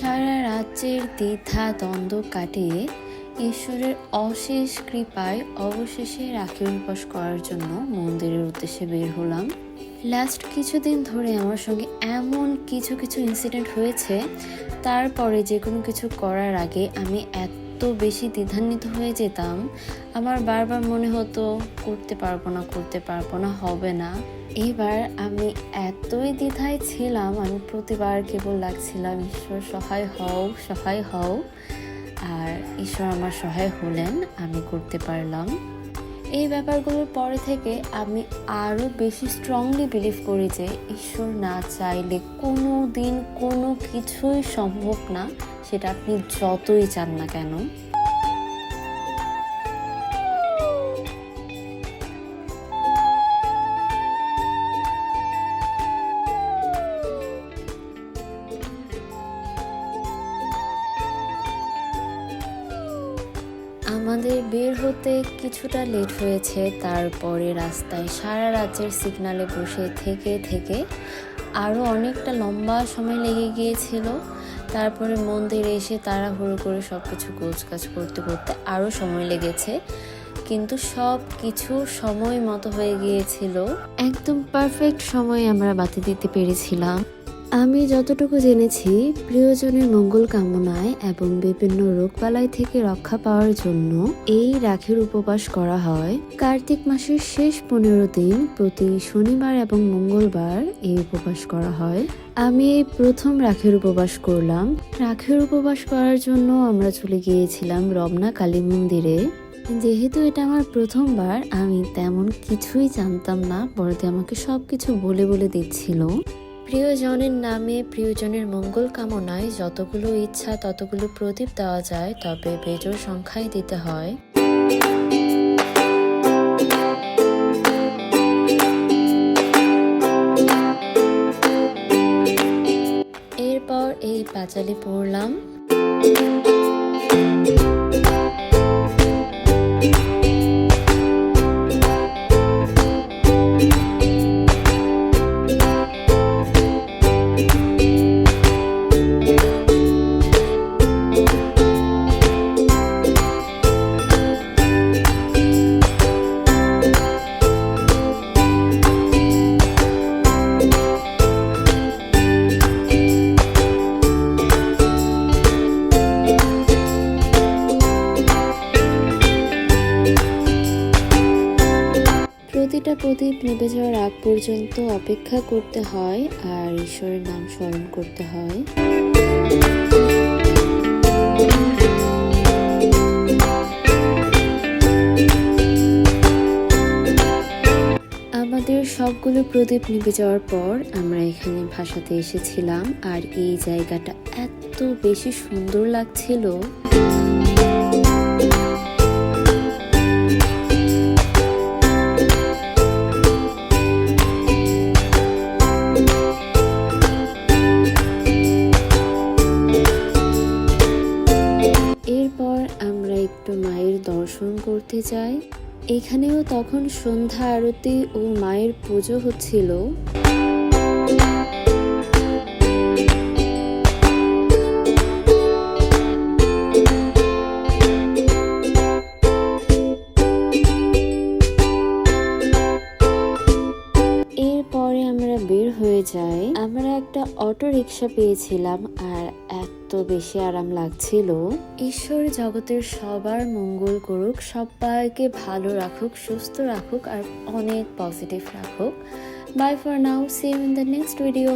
সারা রাজ্যের দ্বিধা দ্বন্দ্ব কাটিয়ে ঈশ্বরের অশেষ কৃপায় অবশেষে রাখি উপাস করার জন্য মন্দিরের উদ্দেশ্যে বের হলাম। লাস্ট কিছুদিন ধরে আমার সঙ্গে এমন কিছু কিছু ইনসিডেন্ট হয়েছে, তারপরে যে কোনো কিছু করার আগে আমি এত বেশি দ্বিধান্বিত হয়ে যেতাম, আমার বারবার মনে হতো, করতে পারব না, করতে পারব না, হবে না। এবার আমি এতই দ্বিধায় ছিলাম, আমি প্রতিবার কেবল লাগছিলাম, ঈশ্বর, সহায় হও সহায় হও। আর ঈশ্বর আমার সহায় হলেন, আমি করতে পারলাম। এই ব্যাপারগুলোর পরে থেকে আমি আরও বেশি স্ট্রংলি বিলিভ করি যে, ঈশ্বর না চাইলে কোনো দিন কোনো কিছুই সম্ভব না। সেটা আপনি যতই চান না কেন। আমাদের বের হতে কিছুটা লেট হয়েছে, তারপরে রাস্তায় সারা রাজ্যের সিগনালে বসে থেকে থেকে আরও অনেকটা লম্বা সময় লেগে গিয়েছিল। তারপরে মন্দিরে এসে তাড়াহুড়ো করে সব কিছু গোছগাছ করতে করতে আরও সময় লেগেছে। কিন্তু সব কিছু সময় মতো হয়ে গিয়েছিল। একদম পারফেক্ট সময় আমরা বাতি দিতে পেরেছিলাম। আমি যতটুকু জেনেছি, প্রিয়জনের মঙ্গল কামনায় এবং বিভিন্ন রোগবালাই থেকে রক্ষা পাওয়ার জন্য এই রাখির উপবাস করা হয়। কার্তিক মাসের শেষ পনেরো দিন প্রতি শনিবার এবং মঙ্গলবার এই উপবাস করা হয়। আমি এই প্রথম রাখির উপবাস করলাম। রাখির উপবাস করার জন্য আমরা চলে গিয়েছিলাম রমনা কালী মন্দিরে। যেহেতু এটা আমার প্রথমবার, আমি তেমন কিছুই জানতাম না। বড়দি আমাকে সব কিছু বলে বলে দিচ্ছিল। প্রিয়জনের নামে প্রিয়জনের মঙ্গল কামনায় যতগুলো ইচ্ছা, ততগুলো প্রদীপ দেওয়া যায়, তবে বেজোর সংখ্যায় দিতে হয়। এরপর এই পাঁচালি পড়লাম। প্রতিটা প্রদীপ নিভে যাওয়ার আগ পর্যন্ত অপেক্ষা করতে হয় আর ঈশ্বরের নাম স্মরণ করতে হয়। আমাদের সবগুলো প্রদীপ নিভে যাওয়ার পর আমরা এখানে ভাষাতে এসেছিলাম আর এই জায়গাটা এত বেশি সুন্দর লাগছিল। দর্শন করতে যায়। এখানেও তখন সন্ধ্যা আরতি ও মায়ের পুজো হচ্ছিল। একটা অটো রিক্সা পেয়েছিলাম আর এত বেশি আরাম লাগছিল। ঈশ্বর জগতের সবার মঙ্গল করুক, সবাইকে ভালো রাখুক, সুস্থ রাখুক আর অনেক পজিটিভ রাখুক। Bye for now same in the next video